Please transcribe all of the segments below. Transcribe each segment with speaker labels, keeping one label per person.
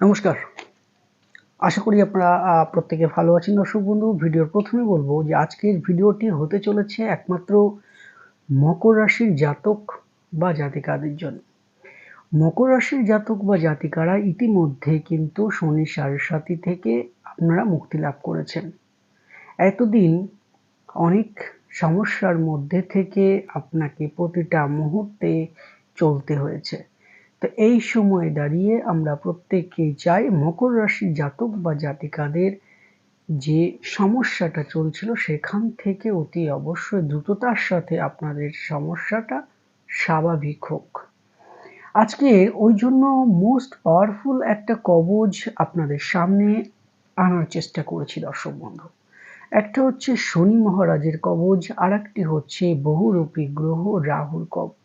Speaker 1: নমস্কার। আশা করি আপনারা প্রত্যেকে ভালো আছেন। দর্শক বন্ধু, ভিডিওর প্রথমে বলব যে আজকের ভিডিওটি হতে চলেছে একমাত্র মকর রাশির জাতক বা জাতিকাদের জন্য। মকর রাশির জাতক বা জাতিকারা ইতিমধ্যে কিন্তু শনি, সাড়ে সাতি থেকে আপনারা মুক্তি লাভ করেছেন। এতদিন অনেক সমস্যার মধ্যে থেকে আপনাকে প্রতিটা মুহূর্তে চলতে হয়েছে। তো এই সময়ে দাঁড়িয়ে আমরা প্রত্যেকেই চাই মকর রাশি জাতক বা জাতিকাদের যে সমস্যাটা চলছিল সেখান থেকে অতি অবশ্যই দ্রুততার সাথে আপনাদের সমস্যাটা স্বাভাবিক হোক। আজকে ওই জন্য মোস্ট পাওয়ারফুল একটা কবজ আপনাদের সামনে আনার চেষ্টা করেছি দর্শক বন্ধু। একটা হচ্ছে শনি মহারাজের কবজ আর একটি হচ্ছে বহুরূপী গ্রহ রাহুর কবজ।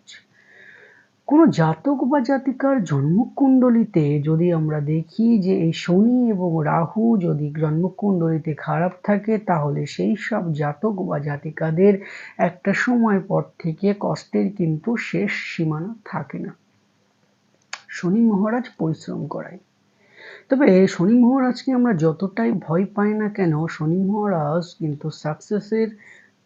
Speaker 1: কোনো জাতক বা জাতিকার জন্মকুণ্ডলিতে যদি আমরা দেখি যে এই শনি এবং রাহু যদি জন্মকুণ্ডলিতে খারাপ থাকে, তাহলে সেই সব জাতক বা জাতিকাদের একটা সময় পর থেকে কষ্টের কিন্তু শেষ সীমানা থাকে না। শনি মহারাজ পরিশ্রম করায়। তবে শনি মহারাজকে আমরা যতটাই ভয় পাই না কেন, শনি মহারাজ কিন্তু সাকসেসের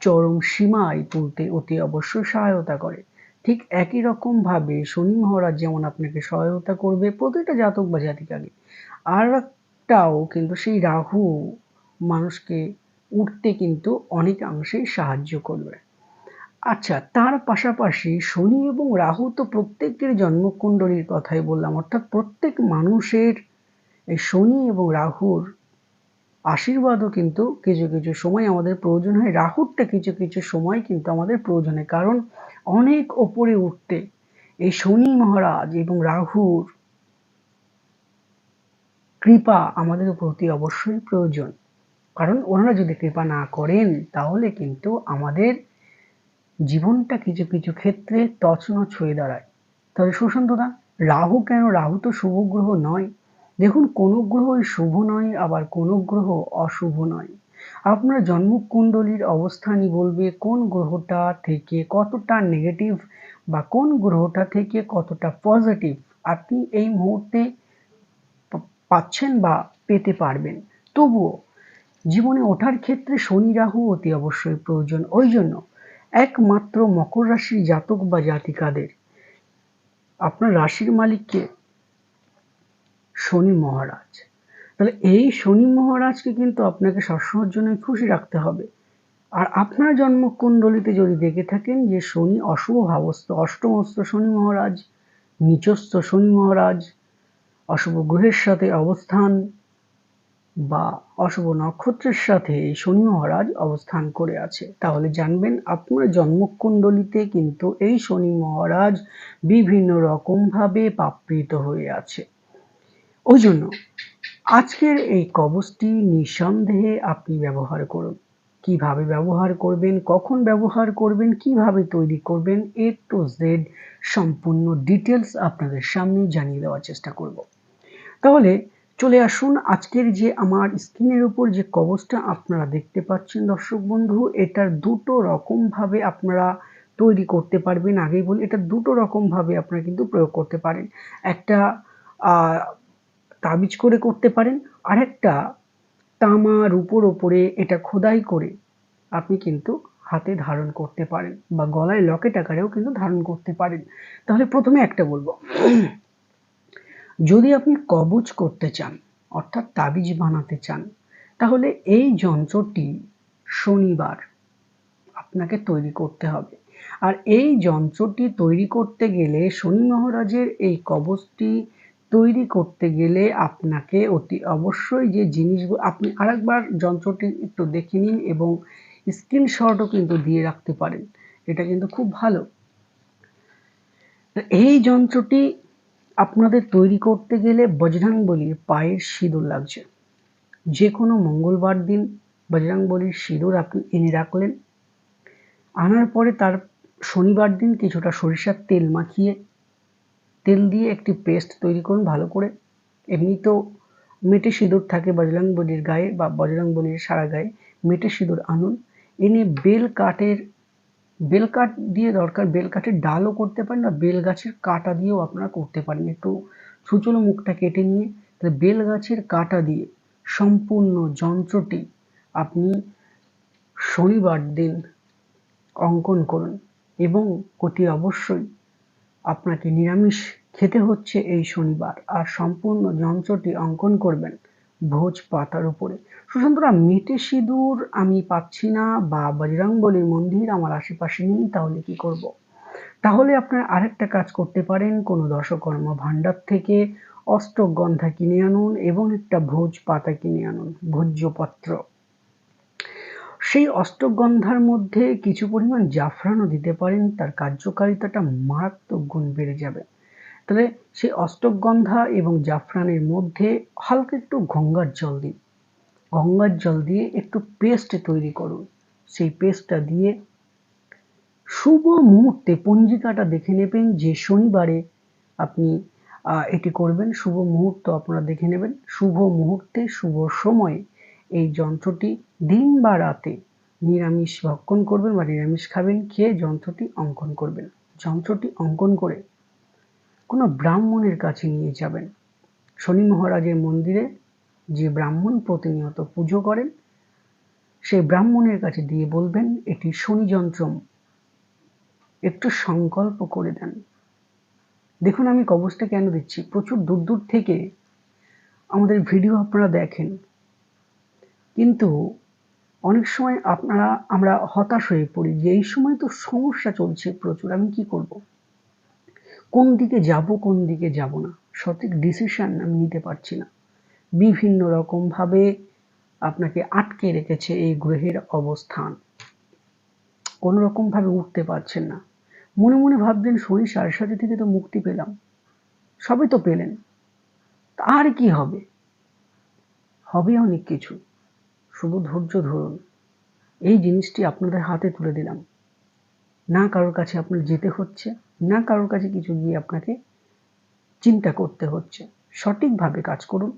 Speaker 1: চরম সীমায় তুলতে অতি অবশ্যই সহায়তা করে। ঠিক একই রকম ভাবে শনি মহারাজ যেমন আপনাকে সহায়তা করবে প্রতিটা জাতক বা জাতিকাকে আর একটাও কিন্তু সেই রাহু মানুষকে উঠতে কিন্তু অনেকাংশেই সাহায্য করবে। আচ্ছা তার পাশাপাশি শনি এবং রাহু তো প্রত্যেকের জন্মকুণ্ডলীর কথাই বললাম, অর্থাৎ প্রত্যেক মানুষের এই শনি এবং রাহুর আশীর্বাদও কিন্তু কিছু কিছু সময় আমাদের প্রয়োজন হয়। রাহুরটা কিছু কিছু সময় কিন্তু আমাদের প্রয়োজন হয়। কারণ অনেক ওপরে উঠতে এই শনি মহারাজ এবং রাহুর কৃপা আমাদের প্রতি অবশ্যই প্রয়োজন। কারণ ওনারা যদি কৃপা না করেন, তাহলে কিন্তু আমাদের জীবনটা কিছু কিছু ক্ষেত্রে তছনছ হয়ে দাঁড়ায়। তাহলে সুশান্তদা, রাহু কেন? রাহু তো শুভ গ্রহ নয়। দেখুন, কোনো গ্রহই শুভ নয়, আবার কোনো গ্রহ অশুভ নয়। আপনার জন্মকুণ্ডলীর অবস্থানই বলবে কোন গ্রহটা থেকে কতটা নেগেটিভ বা কোন গ্রহটা থেকে কতটা পজিটিভ আপনি এই মুহূর্তে পাচ্ছেন বা পেতে পারবেন। তবুও জীবনে ওঠার ক্ষেত্রে শনি রাহু অতি অবশ্যই প্রয়োজন। ওই জন্য একমাত্র মকর রাশির জাতক বা জাতিকাদের আপনার রাশির মালিককে শনি মহারাজ। তাহলে এই শনি মহারাজকে কিন্তু আপনাকে সবসময়ের জন্য খুশি রাখতে হবে। আর আপনার জন্মকুণ্ডলিতে যদি দেখে থাকেন যে শনি অশুভ ভাবস্থ অষ্টমস্ত শনি মহারাজ নিচস্থ শনি মহারাজ, অশুভ গ্রহের সাথে অবস্থান বা অশুভ নক্ষত্রের সাথে এই শনি মহারাজ অবস্থান করে আছে, তাহলে জানবেন আপনার জন্মকুণ্ডলিতে কিন্তু এই শনি মহারাজ বিভিন্ন রকমভাবে পাপৃত হয়ে আছে। ওই জন্য আজকের এই কবচটি নিঃসন্দেহে আপনি ব্যবহার করুন। কীভাবে ব্যবহার করবেন, কখন ব্যবহার করবেন, কীভাবে তৈরি করবেন, এ টু জেড সম্পূর্ণ ডিটেলস আপনাদের সামনে জানিয়ে দেওয়ার চেষ্টা করব। তাহলে চলে আসুন আজকের যে আমার স্ক্রিনের উপর যে কবচটা আপনারা দেখতে পাচ্ছেন দর্শক বন্ধু, এটার দুটো রকমভাবে আপনারা তৈরি করতে পারবেন। আগেই বলি, এটা দুটো রকমভাবে আপনারা কিন্তু প্রয়োগ করতে পারেন। একটা তাবিজ করে করতে পারেন, আরেকটা তামা রূপোর ওপরে এটা খোদাই করে আপনি কিন্তু হাতে ধারণ করতে পারেন বা গলায় লকেট আকারেও কিন্তু ধারণ করতে পারেন। তাহলে প্রথমে একটা বলব। যদি আপনি কবচ করতে চান, অর্থাৎ তাবিজ বানাতে চান, তাহলে এই যন্ত্রটি শনিবার আপনাকে তৈরি করতে হবে। আর এই যন্ত্রটি তৈরি করতে গেলে শনি মহারাজের এই কবচটি তৈরি করতে গেলে আপনাকে অতি অবশ্যই যে জিনিসগুলো আপনি আরেকবার যন্ত্রটি একটু দেখে নিন এবং স্ক্রিনশটও কিন্তু দিয়ে রাখতে পারেন। এটা কিন্তু খুব ভালো। এই যন্ত্রটি আপনাদের তৈরি করতে গেলে বজরাংবলির পায়ের সিঁদুর লাগছে। যে কোনো মঙ্গলবার দিন বজরাংবলির সিঁদুর আপনি এনে রাখলেন। আনার পরে তার শনিবার দিন কিছুটা সরিষার তেল মাখিয়ে তেল দিয়ে একটি পেস্ট তৈরি করুন ভালো করে। এমনি তো মেটে সিঁদুর থাকে বজরংবলির গায়ে বা বজরংবলির সারা গায়ে, মেটে সিঁদুর আনুন। এনে বেল কাঠের, বেল কাঠ দিয়ে দরকার বেল কাঠের ডালও করতে পারেন বা বেল গাছের কাটা দিয়েও আপনারা করতে পারেন। একটু ছুচলো মুখটা কেটে নিয়ে তাহলে বেল গাছের কাটা দিয়ে সম্পূর্ণ যন্ত্রটি আপনি শনিবার দিন অঙ্কন করুন এবং অতি অবশ্যই আপনাকে নিরামিষ খেতে হচ্ছে এই শনিবার। আর সম্পূর্ণ যন্ত্রটি অঙ্কন করবেন ভোজ পাতার উপরে। সুশান্তরা, মেটে সিঁদুর আমি পাচ্ছি না বা বজরংবলীর মন্দির আমার আশেপাশে নেই, তাহলে কি করব। তাহলে আপনার আরেকটা কাজ করতে পারেন, কোনো দশকর্ম ভাণ্ডার থেকে অষ্টগন্ধা কিনে আনুন এবং একটা ভোজ পাতা কিনে আনুন, ভোজ্যপত্র। সেই অষ্টগন্ধার মধ্যে কিছু পরিমাণ জাফরানও দিতে পারেন, তার কার্যকারিতাটা মারাত্মক গুণ বেড়ে যাবে। তাহলে সেই অষ্টগন্ধা এবং জাফরানের মধ্যে হালকা একটু গঙ্গার জল দিন। গঙ্গার জল দিয়ে একটু পেস্ট তৈরি করুন। সেই পেস্টটা দিয়ে শুভ মুহূর্তে পঞ্জিকাটা দেখে নেবেন যে শনিবারে আপনি এটি করবেন। শুভ মুহূর্ত আপনারা দেখে নেবেন। শুভ মুহূর্তে, শুভ সময়ে এই যন্ত্রটি দিন বা রাতে নিরামিষ ভক্ষণ করবেন বা নিরামিষ খাবেন, খেয়ে যন্ত্রটি অঙ্কন করবেন। যন্ত্রটি অঙ্কন করে কোনো ব্রাহ্মণের কাছে নিয়ে যাবেন। শনি মহারাজের মন্দিরে যে ব্রাহ্মণ প্রতিনিয়ত পুজো করেন সেই ব্রাহ্মণের কাছে দিয়ে বলবেন, এটি শনি যন্ত্রম একটু সংকল্প করে দেন। দেখুন আমি কবচটা কেন দিচ্ছি? প্রচুর দূর দূর থেকে আমাদের ভিডিও আপনারা দেখেন। কিন্তু অনেক সময় আপনারা, আমরা হতাশ হয়ে পড়ি যে এই সময় তো সমস্যা চলছে প্রচুর, আমি কি করব। কোন দিকে যাব, কোন দিকে যাব না? সঠিক ডিসিশন আমি নিতে পারছি না। বিভিন্ন রকমভাবে আপনাকে আটকে রেখেছে এই গ্রহের অবস্থান। কোনো রকমভাবে উঠতে পারছেন না। মনে মনে ভাবছেন শনি সাড়ে সাথে থেকে তো মুক্তি পেলাম। সবে তো পেলেন। আর কি হবে? হবে অনেক কিছু। শুধু ধৈর্য ধরুন। এই জিনিসটি আপনাদের হাতে তুলে দিলাম। না কারোর কাছে আপনার যেতে হচ্ছে, না কারোর কাছে কিছু গিয়ে আপনাকে চিন্তা করতে হচ্ছে। সঠিকভাবে কাজ করুন,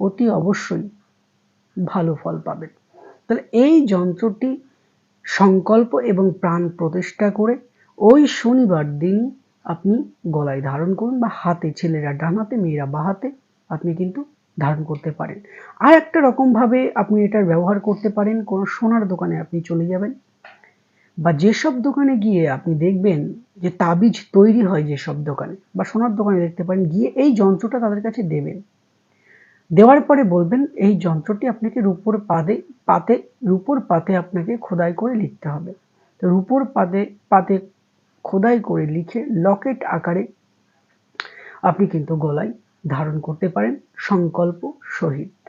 Speaker 1: অতি অবশ্যই ভালো ফল পাবেন। তাহলে এই যন্ত্রটি সংকল্প এবং প্রাণ প্রতিষ্ঠা করে ওই শনিবার দিন আপনি গলায় ধারণ করুন বা হাতে ছেলেরা ডান হাতে মেয়েরা বা হাতে আপনি কিন্তু ধারণ করতে পারেন। আর একটা রকমভাবে আপনি এটার ব্যবহার করতে পারেন, কোনো সোনার দোকানে আপনি চলে যাবেন বা যেসব দোকানে গিয়ে আপনি দেখবেন যে তাবিজ তৈরি হয় যেসব দোকানে বা সোনার দোকানে দেখতে পারেন, গিয়ে এই যন্ত্রটা তাদের কাছে দেবেন। দেওয়ার পরে বলবেন, এই যন্ত্রটি আপনাকে রূপোর পাদে, পাতে, রূপোর পাতে আপনাকে খোদাই করে লিখতে হবে। তো রূপোর পাতে পাতে খোদাই করে লিখে লকেট আকারে আপনি কিন্তু গলায় ধারণ করতে পারেন। সংকল্প সহিত।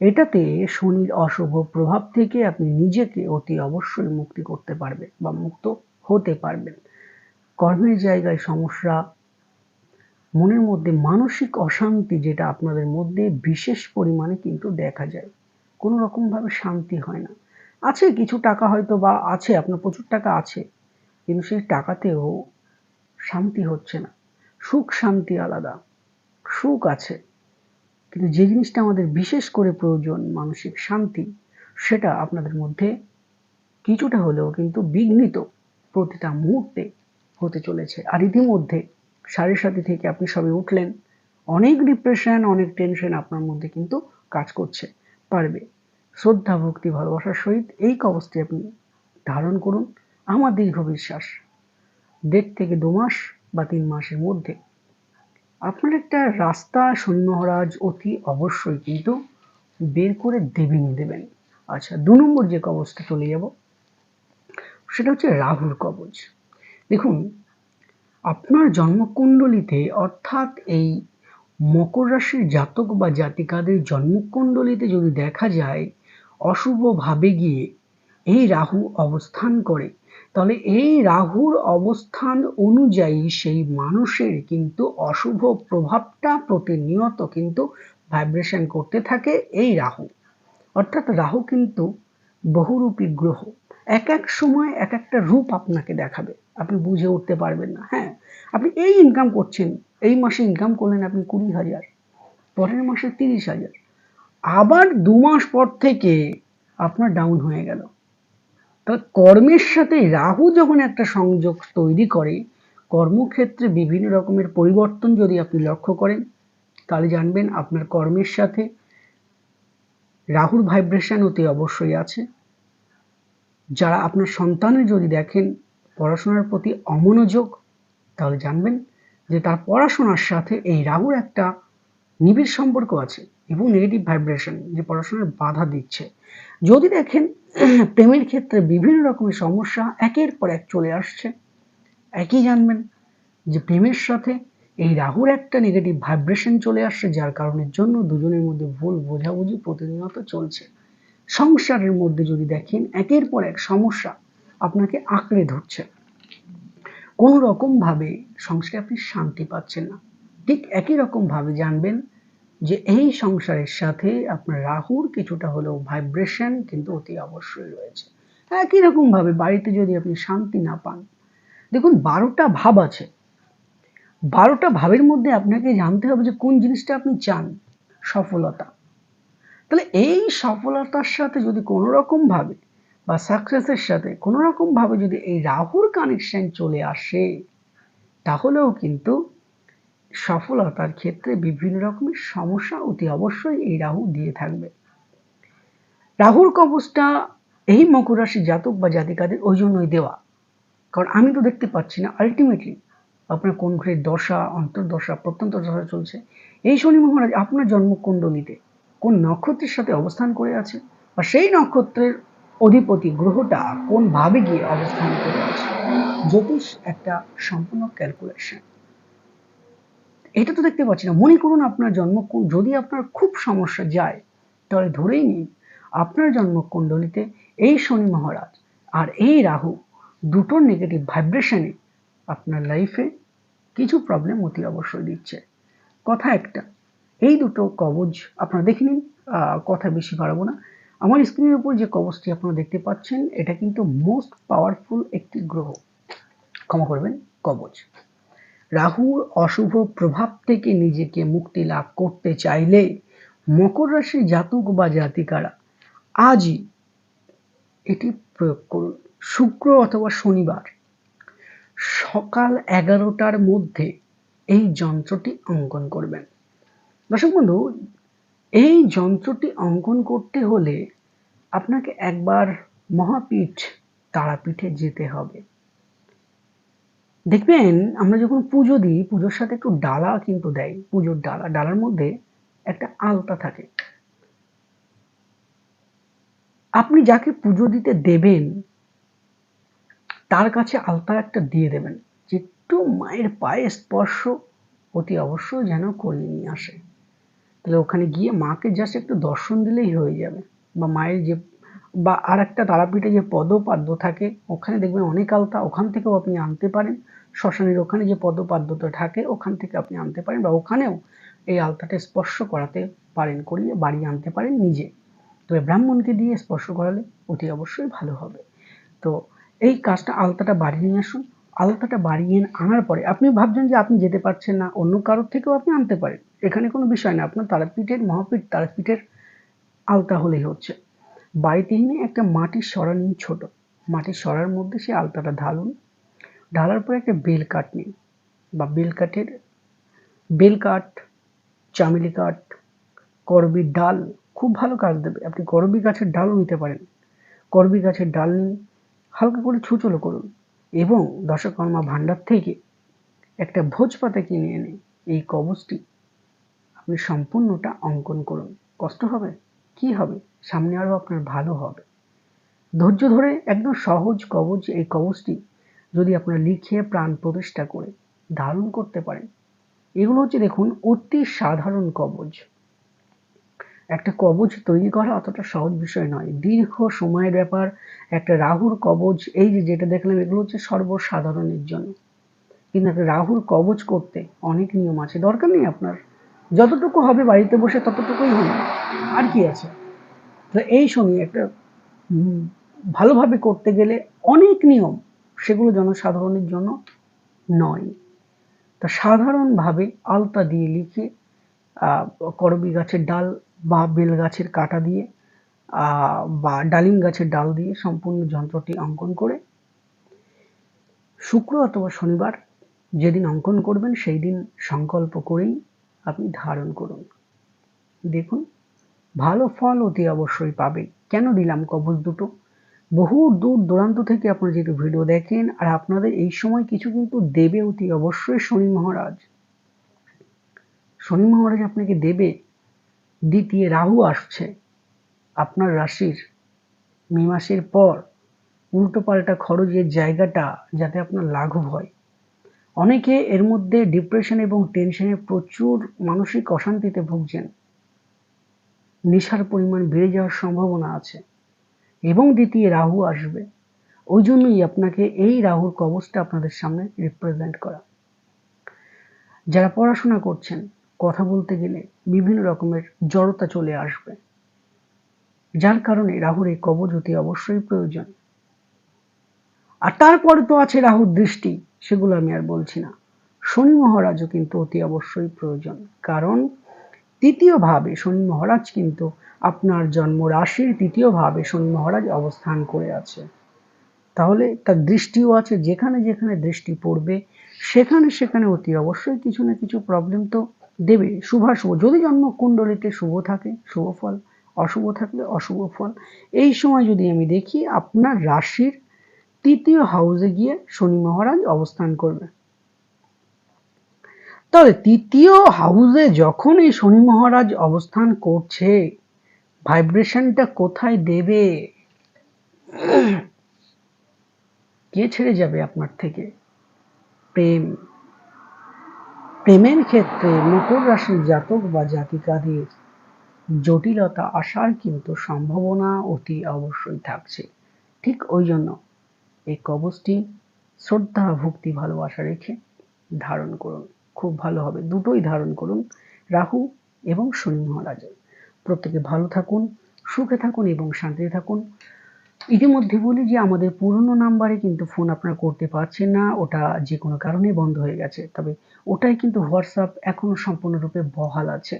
Speaker 1: এটাতে শনির অশুভ প্রভাব থেকে আপনি নিজেকে অতি অবশ্যই মুক্তি করতে পারবেন বা মুক্ত হতে পারবেন। কর্মের জায়গায় সমস্যা, মনের মধ্যে মানসিক অশান্তি যেটা আপনাদের মধ্যে বিশেষ পরিমাণে কিন্তু দেখা যায়। কোনো রকমভাবে শান্তি হয় না। আছে কিছু টাকা হয়তো বা আছে, আপনার প্রচুর টাকা আছে, কিন্তু সেই টাকাতেও শান্তি হচ্ছে না। সুখ শান্তি আলাদা। সুখ আছে। কিন্তু যে জিনিসটা আমাদের বিশেষ করে প্রয়োজন মানসিক শান্তি, সেটা আপনাদের মধ্যে কিছুটা হলেও কিন্তু বিঘ্নিত প্রতিটা মুহূর্তে হতে চলেছে। আর ইতিমধ্যে সাড়ে সাথে থেকে আপনি সবে উঠলেন, অনেক ডিপ্রেশন অনেক টেনশন আপনার মধ্যে কিন্তু কাজ করছে, পারবে। শ্রদ্ধা, ভক্তি, ভালোবাসার সহিত এই কবচটি আপনি ধারণ করুন আমার দীর্ঘ বিশ্বাস। দেড় থেকে দু মাস বা তিন মাসের মধ্যে আপনার একটা রাস্তা শনি অতি অবশ্যই কিন্তু বের করে দেবেনই দেবেন। আচ্ছা দু নম্বর যে কবচটা চলে যাব, সেটা হচ্ছে রাহুর কবচ। দেখুন, আপনার জন্মকুণ্ডলিতে, অর্থাৎ এই মকর রাশির জাতক বা জাতিকাদের জন্মকুণ্ডলিতে যদি দেখা যায় অশুভভাবে গিয়ে এই রাহু অবস্থান করে। তাহলে এই রাহুর অবস্থান অনুযায়ী সেই মানুষের কিন্তু অশুভ প্রভাবটা প্রতিনিয়ত কিন্তু ভাইব্রেশন করতে থাকে এই রাহু। অর্থাৎ রাহু কিন্তু বহুরূপী গ্রহ। এক এক সময় এক একটা রূপ আপনাকে দেখাবে। আপনি বুঝে উঠতে পারবেন না। হ্যাঁ আপনি এই ইনকাম করছেন, এই মাসে ইনকাম করলেন আপনি কুড়ি হাজার, পরের মাসে তিরিশ হাজার। আবার দু মাস পর থেকে আপনার ডাউন হয়ে গেল। তবে কর্মের সাথে রাহু যখন একটা সংযোগ তৈরি করে, কর্মক্ষেত্রে বিভিন্ন রকমের পরিবর্তন যদি আপনি লক্ষ্য করেন, তাহলে জানবেন আপনার কর্মের সাথে রাহুর ভাইব্রেশন অতি অবশ্যই আছে। যারা আপনার সন্তানের যদি দেখেন পড়াশোনার প্রতি অমনোযোগ, তাহলে জানবেন যে তার পড়াশোনার সাথে এই রাহুর একটা নিবিড় সম্পর্ক আছে এবং নেগেটিভ ভাইব্রেশন যে পড়াশোনার বাধা দিচ্ছে। যদি দেখেন, প্রেমের ক্ষেত্রে বিভিন্ন রকমের সমস্যা একের পর এক চলে আসছে। একই জানবেন যে প্রেমের সাথে এই রাহুর একটা নেগেটিভ ভাইব্রেশন চলে আসছে, যার কারণের জন্য দুজনের মধ্যে ভুল বোঝাবুঝি প্রতিনিয়ত চলছে। সংসারের মধ্যে যদি দেখেন, একের পর এক সমস্যা আপনাকে আঁকড়ে ধরছে। কোনো রকমভাবে সংসারে আপনি শান্তি পাচ্ছেন না। ঠিক একই রকমভাবে জানবেন যে এই সংসারের সাথে আপনার রাহুর কিছুটা হলেও ভাইব্রেশন কিন্তু অতি অবশ্যই রয়েছে। একই রকমভাবে বাড়িতে যদি আপনি শান্তি না পান, দেখুন বারোটা ভাব আছে। বারোটা ভাবের মধ্যে আপনাকে জানতে হবে যে কোন জিনিসটা আপনি চান, সফলতা। তাহলে এই সফলতার সাথে যদি কোনো রকমভাবে বা সাকসেসের সাথে কোনো রকমভাবে যদি এই রাহুর কানেকশন চলে আসে, তাহলেও কিন্তু সফলতার ক্ষেত্রে বিভিন্ন রকমের সমস্যা অতি অবশ্যই এই রাহু দিয়ে থাকবে। রাহুর কবচটা এই মকর রাশি জাতক বা জাতিকাদের ওই জন্যই দেওয়া। কারণ আমি তো দেখতে পাচ্ছি না আলটিমেটলি আপনার কোন ঘরের দশা, অন্তর্দশা, প্রত্যন্ত দশা চলছে। এই শনি মহারাজ আপনার জন্মকুণ্ডলিতে কোন নক্ষত্রের সাথে অবস্থান করে আছে বা সেই নক্ষত্রের অধিপতি গ্রহটা কোন ভাবে গিয়ে অবস্থান করে আছে? জ্যোতিষ একটা সম্পূর্ণ ক্যালকুলেশন এটা তো দেখতে পাচ্ছি না। মনে করুন আপনার জন্ম যদি আপনার খুব সমস্যা যায়, তাহলে ধরেই নিন আপনার জন্মকুণ্ডলিতে এই শনি মহারাজ আর এই রাহু দুটোর নেগেটিভ ভাইব্রেশনে আপনার লাইফে কিছু প্রবলেম অতি অবশ্যই দিচ্ছে। কথা একটা, এই দুটো কবজ আপনারা দেখে নিন কথা বেশি বাড়াবো না। আমার স্ক্রিনের উপর যে কবচটি আপনারা দেখতে পাচ্ছেন, এটা কিন্তু মোস্ট পাওয়ারফুল একটি গ্রহ। ক্ষমা করবেন কবচ রাহুর অশুভ প্রভাব থেকে নিজেকে মুক্তি লাভ করতে চাইলে মকর রাশির জাতক বা জাতিকারা আজই এটি প্রয়োগ করুন। শুক্র অথবা শনিবার সকাল এগারোটার মধ্যে এই যন্ত্রটি অঙ্কন করবেন। দর্শক বন্ধু, এই যন্ত্রটি অঙ্কন করতে হলে আপনাকে একবার মহাপীঠ তারাপীঠে যেতে হবে। দেখবেন, আমরা যখন পুজো দিই, পুজোর সাথে একটু ডালা কিন্তু দেয়। পুজোর ডালা, ডালার মধ্যে একটা আলতা থাকে। আপনি যাকে পুজো দিতে দেবেন, তার কাছে আলতা একটা দিয়ে দেবেন। যে একটু মায়ের পায়ে স্পর্শ, অতি অবশ্যই যেন করিয়ে নিয়ে আসে। তাহলে ওখানে গিয়ে মাকে জাস্ট একটু দর্শন দিলেই হয়ে যাবে। বা মায়ের যে বা আর একটা তারাপীঠে যে পদপাদ্য থাকে, ওখানে দেখবেন অনেক আলতা ওখান থেকেও আপনি আনতে পারেন। শ্মশানের ওখানে যে পদপাদ্যটা থাকে, ওখান থেকে আপনি আনতে পারেন বা ওখানেও এই আলতাটা স্পর্শ করাতে পারেন, করিয়ে বাড়ি আনতে পারেন নিজে। তবে ব্রাহ্মণকে দিয়ে স্পর্শ করালে অতি অবশ্যই ভালো হবে। তো এই কাজটা, আলতাটা বাড়িয়ে নিয়ে আসুন। আলতাটা বাড়িয়ে আনার পরে আপনি ভাবছেন যে আপনি যেতে পারছেন না, অন্য কারোর থেকেও আপনি আনতে পারেন। এখানে কোনো বিষয় না, আপনার তারাপীঠের মহাপীঠ, তারাপীঠের আলতা হলেই হচ্ছে। বাড়িতে এনে একটা মাটির সরা নিন ছোট। মাটির সরার মধ্যে সে আলতাটা ঢালুন। ঢালার পরে একটা বেল কাঠ নিন বা বেল কাঠের, বেল কাঠ, চামেলি কাঠ করবির ডাল, খুব ভালো কাজ দেবে। আপনি করবি গাছের ডালও নিতে পারেন। করবি গাছের ডাল নিন, হালকা করে ছুচলো করুন এবং দশকর্মা ভাণ্ডার থেকে একটা ভোজ পাতা কিনে এনে এই কবচটি আপনি সম্পূর্ণটা অঙ্কন করুন। কষ্ট হবে? কি হবে? সামনে আরও আপনার ভালো হবে। ধৈর্য ধরে একদম সহজ কবচ, এই কবচটি যদি আপনারা লিখে প্রাণ প্রতিষ্ঠা করে ধারণ করতে পারেন। এগুলো হচ্ছে দেখুন, অতি সাধারণ কবচ। একটা কবচ তৈরি করা অতটা সহজ বিষয় নয়। দীর্ঘ সময়ের ব্যাপার, একটা রাহুর কবচ, এই যে যেটা দেখলাম, এগুলো হচ্ছে সর্বসাধারণের জন্য। কিন্তু একটা রাহুর কবচ করতে অনেক নিয়ম আছে। দরকার নেই আপনার। যতটুকু হবে বাড়িতে বসে ততটুকুই হবে। আর কি আছে? তো এই শনি একটা ভালোভাবে করতে গেলে অনেক নিয়ম সেগুলো জনসাধারণের জন্য নয়। তা সাধারণভাবে আলতা দিয়ে লিখে করবি গাছের ডাল বা বেল গাছের কাটা দিয়ে বা ডালিম গাছের ডাল দিয়ে সম্পূর্ণ যন্ত্রটি অঙ্কন করে, শুক্র অথবা শনিবার যেদিন অঙ্কন করবেন সেই দিন সংকল্প করেই আপনি ধারণ করুন। দেখুন, ভালো ফল অতি অবশ্যই পাবেন। কেন দিলাম কবজ দুটো? বহু দূর দূরান্ত থেকে আপনারা যেহেতু ভিডিও দেখেন, আর আপনাদের এই সময় কিছু কিন্তু দেবে অতি অবশ্যই শনি মহারাজ। শনি মহারাজ আপনাকে দেবে, দ্বিতীয় রাহু আসছে। আপনার রাশির মে মাসের পর উল্টো পাল্টা খরচের জায়গাটা যাতে আপনার লাঘব হয়। অনেকে এর মধ্যে ডিপ্রেশন এবং টেনশনে প্রচুর মানসিক অশান্তিতে ভুগছেন। নেশার পরিমাণ বেড়ে যাওয়ার সম্ভাবনা আছে। এবং দ্বিতীয় রাহু আসবে। ওই জন্যই আপনাকে এই রাহুর কবচটা আপনাদের সামনে রিপ্রেজেন্ট করা। যারা পড়াশোনা করছেন, কথা বলতে গেলে বিভিন্ন রকমের জড়তা চলে আসবে। যার কারণে রাহুর এই কবচ অতি অবশ্যই প্রয়োজন। আর তারপরে তো আছে রাহুর দৃষ্টি, সেগুলো আমি আর বলছি না। শনি মহারাজও কিন্তু অতি অবশ্যই প্রয়োজন। কারণ তৃতীয় ভাবে শনি মহারাজ কিন্তু আপনার জন্ম রাশির তৃতীয় ভাবে শনি মহারাজ অবস্থান করে আছে। তাহলে তার দৃষ্টিও আছে, যেখানে যেখানে দৃষ্টি পড়বে, সেখানে সেখানে অতি অবশ্যই কিছু না কিছু প্রবলেম তো দেবে। শুভাশুভ যদি জন্ম কুণ্ডলিতে শুভ থাকে, শুভ ফল, অশুভ থাকলে অশুভ ফল, এই সময় যদি আমি দেখি আপনার রাশির তৃতীয় হাউসে গিয়ে শনি মহারাজ অবস্থান করবে। তবে তৃতীয় হাউসে যখন এই শনি মহারাজ অবস্থান করছে ভাইব্রেশনটা কোথায় দেবে? কে ছেড়ে যাবে আপনার থেকে? প্রেম। প্রেমের ক্ষেত্রে মকর রাশির জাতক বা জাতিকাদের জটিলতা আসার কিন্তু সম্ভাবনা অতি অবশ্যই থাকছে। ঠিক ওই জন্য এই কবচটি শ্রদ্ধা, ভক্তি, ভালোবাসা রেখে ধারণ করুন। খুব ভালো হবে। দুটোই ধারণ করুন, রাহু এবং শনি মহারাজের। প্রত্যেকে ভালো থাকুন, সুখে থাকুন এবং শান্তিতে থাকুন। ইতিমধ্যে বলি যে, আমাদের পুরনো নাম্বারে কিন্তু ফোন আপনারা করতে পারছেন না। ওটা যে কোনো কারণে বন্ধ হয়ে গেছে। তবে ওটাই কিন্তু হোয়াটসঅ্যাপ এখনও সম্পূর্ণরূপে বহাল আছে।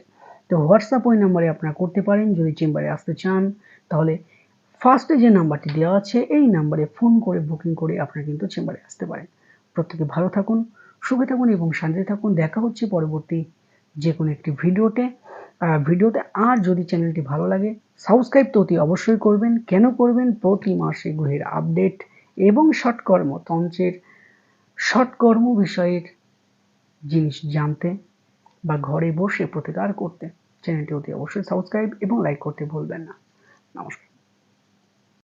Speaker 1: তো হোয়াটসঅ্যাপ ওই নাম্বারে আপনারা করতে পারেন। যদি চেম্বারে আসতে চান, তাহলে ফার্স্টে যে নাম্বারটি দেওয়া আছে, এই নাম্বারে ফোন করে, বুকিং করে আপনারা কিন্তু চেম্বারে আসতে পারেন। প্রত্যেকে ভালো থাকুন, সুখে থাকুন এবং শান্তিতে থাকুন। দেখা হচ্ছে পরবর্তী যে কোনো একটি ভিডিওতে। ভিডিওতে আর যদি চ্যানেলটি ভালো লাগে, সাবস্ক্রাইব তো অতি অবশ্যই করবেন। কেন করবেন? প্রতি মাসে গ্রহের আপডেট এবং শর্টকর্ম তন্ত্রের শর্টকর্ম বিষয়ের জিনিস জানতে বা ঘরে বসে প্রতিকার করতে চ্যানেলটি অতি অবশ্যই সাবস্ক্রাইব এবং লাইক করতে ভুলবেন না। নমস্কার।